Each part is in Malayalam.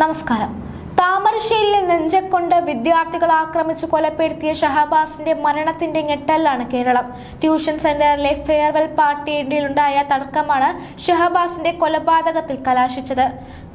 നമസ്കാരം. താമരശ്ശേരിയിൽ നെഞ്ചക്കൊണ്ട് വിദ്യാർത്ഥികൾ ആക്രമിച്ച് കൊലപ്പെടുത്തിയ ഷഹബാസിന്റെ മരണത്തിന്റെ ഞെട്ടലാണ് കേരളം. ട്യൂഷൻ സെന്ററിലെ ഫെയർവെൽ പാർട്ടിയിലുണ്ടായ തർക്കമാണ് ഷഹബാസിന്റെ കൊലപാതകത്തിൽ കലാശിച്ചത്.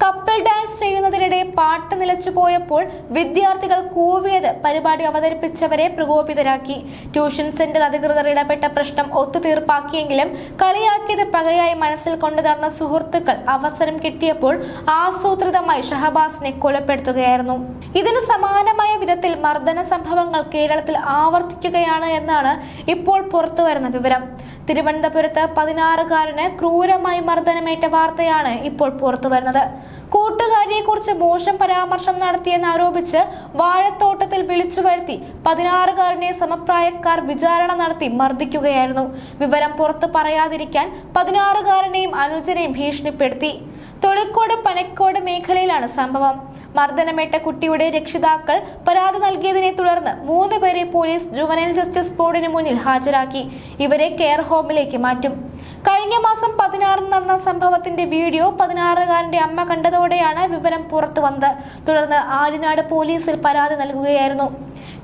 കപ്പിൾ ഡാൻസ് ചെയ്യുന്നതിനിടെ പാട്ട് നിലച്ചു പോയപ്പോൾ വിദ്യാർത്ഥികൾ കൂവിയത് പരിപാടി അവതരിപ്പിച്ചവരെ പ്രകോപിതരാക്കി. ട്യൂഷൻ സെന്റർ അധികൃതർ ഇടപെട്ട പ്രശ്നം ഒത്തുതീർപ്പാക്കിയെങ്കിലും കളിയാക്കിയത് പകയായി മനസ്സിൽ കൊണ്ടു നടന്ന സുഹൃത്തുക്കൾ അവസരം കിട്ടിയപ്പോൾ ആസൂത്രിതമായി ഷഹബാസിനെ കൊലപ്പെടുത്തുകയായിരുന്നു. ഇതിന് സമാനമായ വിധത്തിൽ മർദ്ദന സംഭവങ്ങൾ കേരളത്തിൽ ആവർത്തിക്കുകയാണ് എന്നാണ് ഇപ്പോൾ പുറത്തുവരുന്ന വിവരം. തിരുവനന്തപുരത്ത് പതിനാറുകാരന് ക്രൂരമായി മർദ്ദനമേറ്റ വാർത്തയാണ് ഇപ്പോൾ പുറത്തുവരുന്നത് കൂട്ടുകാരിയെ കുറിച്ച് മോശം പരാമർശം നടത്തിയെന്ന് ആരോപിച്ച് വാഴത്തോട്ടത്തിൽ വിളിച്ചു വരുത്തി പതിനാറുകാരനെ സമപ്രായക്കാർ വിചാരണ നടത്തി മർദ്ദിക്കുകയായിരുന്നു. വിവരം പുറത്തു പറയാതിരിക്കാൻ പതിനാറുകാരനെയും അനുജനെയും ഭീഷണിപ്പെടുത്തി. തൊളിക്കോട് പനക്കോട് മേഖലയിലാണ് സംഭവം. മർദ്ദനമേറ്റ കുട്ടിയുടെ രക്ഷിതാക്കൾ പരാതി നൽകിയതിനെ തുടർന്ന് മൂന്ന് പേരെ പോലീസ് ജുവനൈൽ ജസ്റ്റിസ് ബോർഡിന് മുന്നിൽ ഹാജരാക്കി. ഇവരെ കെയർ ഹോമിലേക്ക് മാറ്റും. കഴിഞ്ഞ മാസം പതിനാറിന് നടന്ന സംഭവത്തിന്റെ വീഡിയോ പതിനാറുകാരന്റെ അമ്മ കണ്ടതോടെയാണ് വിവരം പുറത്തു വന്നത് തുടർന്ന് ആലിനാട് പോലീസിൽ പരാതി നൽകുകയായിരുന്നു.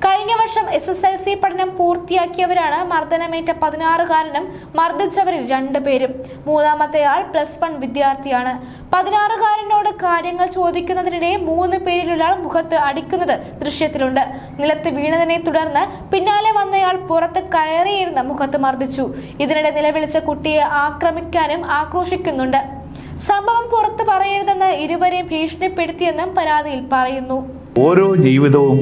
കഴിഞ്ഞ വർഷം എസ് എസ് എൽ സി പഠനം പൂർത്തിയാക്കിയവരാണ് മർദ്ദനമേറ്റ പതിനാറുകാരനും മർദ്ദിച്ചവരിൽ രണ്ടുപേരും. മൂന്നാമത്തെ ആൾ പ്ലസ് വൺ വിദ്യാർത്ഥിയാണ്. പതിനാറുകാരനോട് കാര്യങ്ങൾ ചോദിക്കുന്നതിനിടെ മൂന്ന് പേരിലൊരാൾ മുഖത്ത് അടിക്കുന്നത് ദൃശ്യത്തിലുണ്ട്. നിലത്ത് വീണതിനെ തുടർന്ന് പിന്നാലെ വന്നയാൾ പുറത്ത് കയറിയിരുന്ന് മുഖത്ത് മർദ്ദിച്ചു. ഇതിനിടെ നിലവിളിച്ച കുട്ടിയെ ആക്രമിക്കാനും ആക്രോശിക്കുന്നുണ്ട്. സംഭവം പുറത്തു പറയരുതെന്ന് ഇരുവരെയും ഭീഷണിപ്പെടുത്തിയെന്നും പരാതിയിൽ പറയുന്നു. ഓരോ ജീവിതവും